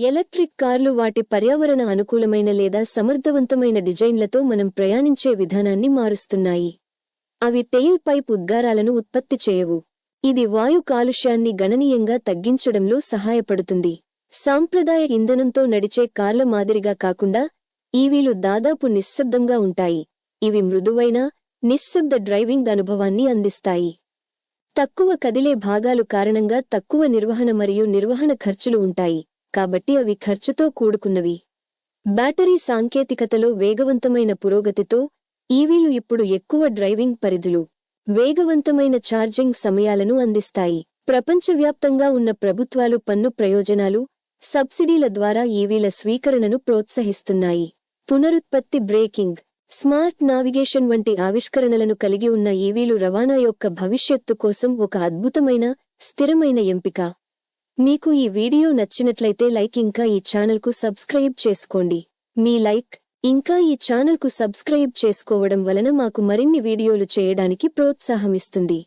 Electric కార్లు వాటి పర్యావరణ అనుకూలమైన లేదా సమర్థవంతమైన డిజైన్లతో మనం ప్రయాణించే విధానాన్ని మారుస్తున్నాయి. అవి టెయిల్ పైప్ ఉద్గారాలను ఉత్పత్తి చేయవు. ఇది వాయు కాలుష్యాన్ని గణనీయంగా తగ్గించడంలో సహాయపడుతుంది. సాంప్రదాయ ఇంధనంతో నడిచే కార్ల మాదిరిగా కాకుండా ఈవీలు దాదాపు నిశ్శబ్దంగా ఉంటాయి. ఇవి మృదువైన నిశ్శబ్ద డ్రైవింగ్ అనుభవాన్ని అందిస్తాయి. తక్కువ కదిలే భాగాలు కారణంగా తక్కువ నిర్వహణ మరియు నిర్వహణ ఖర్చులు ఉంటాయి. కాబట్టి అవి ఖర్చుతో కూడుకున్నవి. బ్యాటరీ సాంకేతికతలో వేగవంతమైన పురోగతితో ఈవీలు ఇప్పుడు ఎక్కువ డ్రైవింగ్ పరిధులు వేగవంతమైన ఛార్జింగ్ సమయాలను అందిస్తాయి. ప్రపంచవ్యాప్తంగా ఉన్న ప్రభుత్వాలు పన్ను ప్రయోజనాలు సబ్సిడీల ద్వారా ఈవీల స్వీకరణను ప్రోత్సహిస్తున్నాయి. పునరుత్పత్తి బ్రేకింగ్ స్మార్ట్ నావిగేషన్ వంటి ఆవిష్కరణలను కలిగి ఉన్న ఈవీలు రవాణా యొక్క భవిష్యత్తు కోసం ఒక అద్భుతమైన స్థిరమైన ఎంపిక. మీకు ఈ వీడియో నచ్చినట్లయితే లైక్ ఇంకా ఈ ఛానల్కు సబ్స్క్రైబ్ చేసుకోండి. మీ లైక్ ఇంకా ఈ ఛానల్కు సబ్స్క్రైబ్ చేసుకోవడం వలన మాకు మరిన్ని వీడియోలు చేయడానికి ప్రోత్సాహమిస్తుంది